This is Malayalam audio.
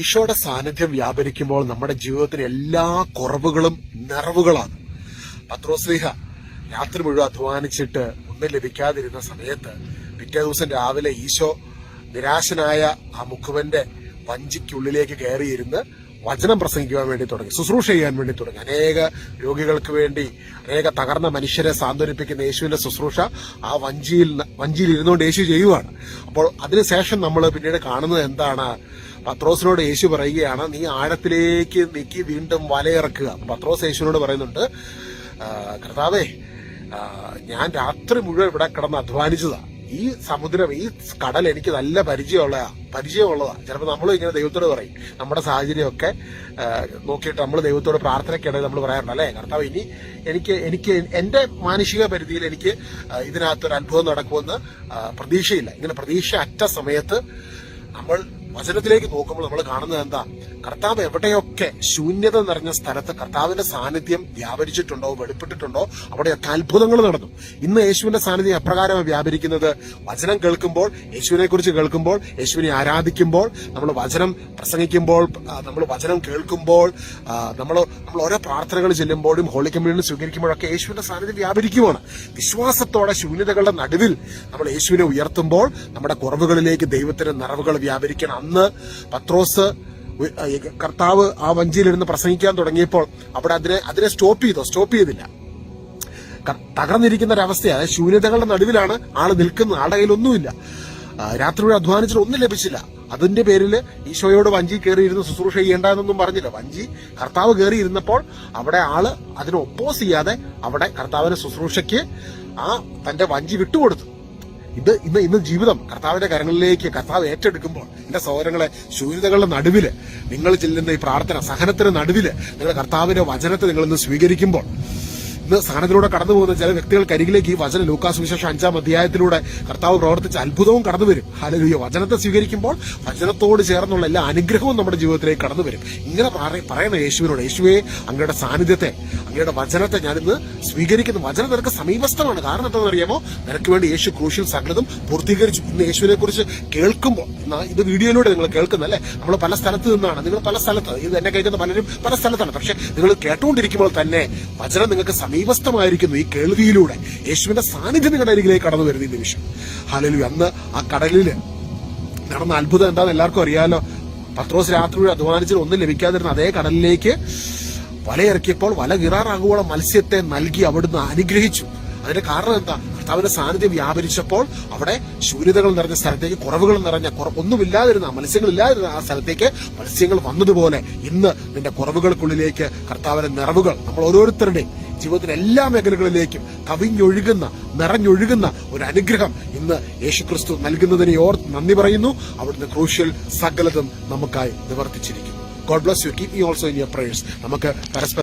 ഈശോയുടെ സാന്നിധ്യം വ്യാപരിക്കുമ്പോൾ നമ്മുടെ ജീവിതത്തിലെ എല്ലാ കുറവുകളും നിറവുകളാണ്. പത്രോസ്ലിഹ രാത്രി മുഴുവൻ അധ്വാനിച്ചിട്ട് ഒന്നും ലഭിക്കാതിരുന്ന സമയത്ത് പിറ്റേ ദിവസം രാവിലെ ഈശോ നിരാശനായ ആ മുഖുവന്റെ വഞ്ചിക്കുള്ളിലേക്ക് കയറിയിരുന്ന് വചനം പ്രസംഗിക്കുവാൻ വേണ്ടി തുടങ്ങി ശുശ്രൂഷ ചെയ്യാൻ വേണ്ടി തുടങ്ങി. അനേക രോഗികൾക്ക് വേണ്ടി അനേക തകർന്ന മനുഷ്യരെ സാന്ത്വനിപ്പിക്കുന്ന യേശുവിന്റെ ശുശ്രൂഷ ആ വഞ്ചിയിൽ വഞ്ചിയിൽ ഇരുന്നുകൊണ്ട് യേശു ചെയ്യുവാണ്. അപ്പോൾ അതിനുശേഷം നമ്മൾ പിന്നീട് കാണുന്നത് എന്താണ്? പത്രോസിനോട് യേശു പറയുകയാണ് നീ ആഴത്തിലേക്ക് നീക്കി വീണ്ടും വലയിറക്കുക. പത്രോസ് യേശുവിനോട് പറയുന്നുണ്ട് കർത്താവേ ഞാൻ രാത്രി മുഴുവൻ ഇവിടെ കിടന്ന് അധ്വാനിച്ചതാ. ഈ സമുദ്രം ഈ കടൽ എനിക്ക് നല്ല പരിചയമുള്ളതാ പരിചയമുള്ളതാ. ചിലപ്പോൾ നമ്മളും ഇങ്ങനെ ദൈവത്തോട് പറയും. നമ്മുടെ സാഹചര്യമൊക്കെ നോക്കിയിട്ട് നമ്മൾ ദൈവത്തോട് പ്രാർത്ഥനയ്ക്കിടയിൽ നമ്മൾ പറയാറുണ്ട് അല്ലേ? കർത്താവ് ഇനി എനിക്ക് എനിക്ക് എന്റെ മാനുഷിക പരിധിയിൽ എനിക്ക് ഇതിനകത്തൊരു അത്ഭുതം നടക്കുമെന്ന് പ്രതീക്ഷയില്ല. ഇങ്ങനെ പ്രതീക്ഷ അറ്റ സമയത്ത് നമ്മൾ വചനത്തിലേക്ക് നോക്കുമ്പോൾ നമ്മൾ കാണുന്നത് എന്താ? കർത്താവ് എവിടെയൊക്കെ ശൂന്യത നിറഞ്ഞ സ്ഥലത്ത് കർത്താവിന്റെ സാന്നിധ്യം വ്യാപരിച്ചിട്ടുണ്ടോ വെളിപ്പെട്ടിട്ടുണ്ടോ അവിടെയൊക്കെ അത്ഭുതങ്ങൾ നടന്നു. ഇന്ന് യേശുവിന്റെ സാന്നിധ്യം എപ്രകാരമാണ് വ്യാപരിക്കുന്നത്? വചനം കേൾക്കുമ്പോൾ യേശുവിനെ കുറിച്ച് കേൾക്കുമ്പോൾ യേശുവിനെ ആരാധിക്കുമ്പോൾ നമ്മൾ വചനം പ്രസംഗിക്കുമ്പോൾ നമ്മൾ വചനം കേൾക്കുമ്പോൾ നമ്മൾ നമ്മൾ ഓരോ പ്രാർത്ഥനകൾ ചെല്ലുമ്പോഴും ഹോളി കമ്മ്യൂണിൽ സ്വീകരിക്കുമ്പോഴൊക്കെ യേശുവിന്റെ സാന്നിധ്യം വ്യാപരിക്കുവാണ്. വിശ്വാസത്തോടെ ശൂന്യതകളുടെ നടുവിൽ നമ്മൾ യേശുവിനെ ഉയർത്തുമ്പോൾ നമ്മുടെ കുറവുകളിലേക്ക് ദൈവത്തിന്റെ നിറവുകൾ വ്യാപരിക്കണം. അന്ന് പത്രോസ് കർത്താവ് ആ വഞ്ചിയിലിരുന്ന് പ്രസംഗിക്കാൻ തുടങ്ങിയപ്പോൾ അവിടെ അതിനെ അതിനെ സ്റ്റോപ്പ് ചെയ്തോ? സ്റ്റോപ്പ് ചെയ്തില്ല. തകർന്നിരിക്കുന്ന ഒരവസ്ഥയാണ്. ശൂന്യതകളുടെ നടുവിലാണ് ആൾ നിൽക്കുന്നത്. ആളുടെ കയ്യിൽ ഒന്നുമില്ല ആ, രാത്രി മുഴുവൻ അധ്വാനിച്ചിട്ട് ഒന്നും ലഭിച്ചില്ല. അതിന്റെ പേരിൽ ഈശോയോട് വഞ്ചി കയറിയിരുന്ന് ശുശ്രൂഷ ചെയ്യേണ്ടെന്നൊന്നും പറഞ്ഞില്ല. വഞ്ചി കർത്താവ് കയറിയിരുന്നപ്പോൾ അവിടെ ആൾ അതിനെ ഒപ്പോസ് ചെയ്യാതെ അവിടെ കർത്താവിന്റെ ശുശ്രൂഷയ്ക്ക് ആ തന്റെ വഞ്ചി വിട്ടുകൊടുത്തു. ഇത് ഇന്ന് ഇന്ന് ജീവിതം കർത്താവിന്റെ കരങ്ങളിലേക്ക് കർത്താവ് ഏറ്റെടുക്കുമ്പോൾ എന്റെ സഹോദരങ്ങളെ ശൂന്യതകളുടെ നടുവിൽ നിങ്ങൾ ചെല്ലുന്ന ഈ പ്രാർത്ഥന സഹനത്തിന് നടുവിൽ നിങ്ങൾ കർത്താവിന്റെ വചനത്തെ നിങ്ങൾ ഇന്ന് സ്വീകരിക്കുമ്പോൾ ഇന്ന് സ്ഥാനത്തിലൂടെ കടന്നു പോകുന്ന ചില വ്യക്തികൾക്ക് അരികിലേക്ക് ഈ വചന ലൂക്കാസ് വിശേഷം അഞ്ചാം അധ്യായത്തിലൂടെ കർത്താവ് പ്രവർത്തിച്ച അത്ഭുതവും കടന്നു വരും. ഹാലലുയ വചനത്തെ സ്വീകരിക്കുമ്പോൾ വചനത്തോട് ചേർന്നുള്ള എല്ലാ അനുഗ്രഹവും നമ്മുടെ ജീവിതത്തിലേക്ക് കടന്നു വരും. ഇങ്ങനെ പറ- പറയുന്ന യേശുവിനോട് യേശുവെ അങ്ങയുടെ സാന്നിധ്യത്തെ അങ്ങയുടെ വചനത്തെ ഞാനിന്ന് സ്വീകരിക്കുന്നു. വചനം നിനക്ക് സമീപസ്ഥമാണ്. കാരണം എന്താണെന്ന് അറിയാമോ? നിനക്ക് വേണ്ടി യേശു ക്രൂശിൽ സകലതും പൂർത്തീകരിച്ചു. ഇന്ന് യേശുവിനെ കുറിച്ച് കേൾക്കുമ്പോൾ ഇത് വീഡിയോയിലൂടെ നിങ്ങൾ കേൾക്കുന്നല്ലേ നമ്മൾ പല സ്ഥലത്ത് നിന്നാണ്. നിങ്ങൾ പല സ്ഥലത്ത് ഇത് എന്നെ കേൾക്കുന്ന പലരും പല സ്ഥലത്താണ്. പക്ഷെ നിങ്ങൾ കേട്ടുകൊണ്ടിരിക്കുമ്പോൾ തന്നെ വചനം നിങ്ങൾക്ക് സമീപസ്ഥമായിരിക്കുന്നു ഈ കേൾവിയിലൂടെ. യേശുവിന്റെ സാന്നിധ്യം അരികിലേക്ക് കടന്നു വരുന്ന നിമിഷം. ഹലലു അന്ന് ആ കടലിൽ നടന്ന അത്ഭുതം എന്താണെന്ന് എല്ലാവർക്കും അറിയാലോ. പത്രോസ് രാത്രി അധ്വാനിച്ചിൽ ഒന്നും ലഭിക്കാതിരുന്ന അതേ കടലിലേക്ക് വലയിറക്കിയപ്പോൾ വല കിറാറാകുവോളം മത്സ്യത്തെ നൽകി അവിടുന്ന് അനുഗ്രഹിച്ചു. അതിന്റെ കാരണം എന്താ? കർത്താവിന്റെ സാന്നിധ്യം വ്യാപരിച്ചപ്പോൾ അവിടെ ശൂന്യതകൾ നിറഞ്ഞ സ്ഥലത്തേക്ക് കുറവുകൾ നിറഞ്ഞ ഒന്നുമില്ലാതിരുന്ന മത്സ്യങ്ങളില്ലാതിരുന്ന ആ സ്ഥലത്തേക്ക് മത്സ്യങ്ങൾ വന്നതുപോലെ ഇന്ന് നിന്റെ കുറവുകൾക്കുള്ളിലേക്ക് കർത്താവിന്റെ നിറവുകൾ നമ്മൾ ഓരോരുത്തരുടെയും ജീവിതത്തിന്റെ എല്ലാ മേഖലകളിലേക്കും കവിഞ്ഞൊഴുകുന്ന നിറഞ്ഞൊഴുകുന്ന ഒരു അനുഗ്രഹം ഇന്ന് യേശുക്രിസ്തു നൽകുന്നതിനെ ഓർ നന്ദി പറയുന്നു. അവിടുന്ന് ക്രൂഷ്യൽ സകലതും നമുക്കായി നിവർത്തിച്ചിരിക്കുന്നു. God bless you keep you also in your prayers നമുക്ക് പരസ്പരം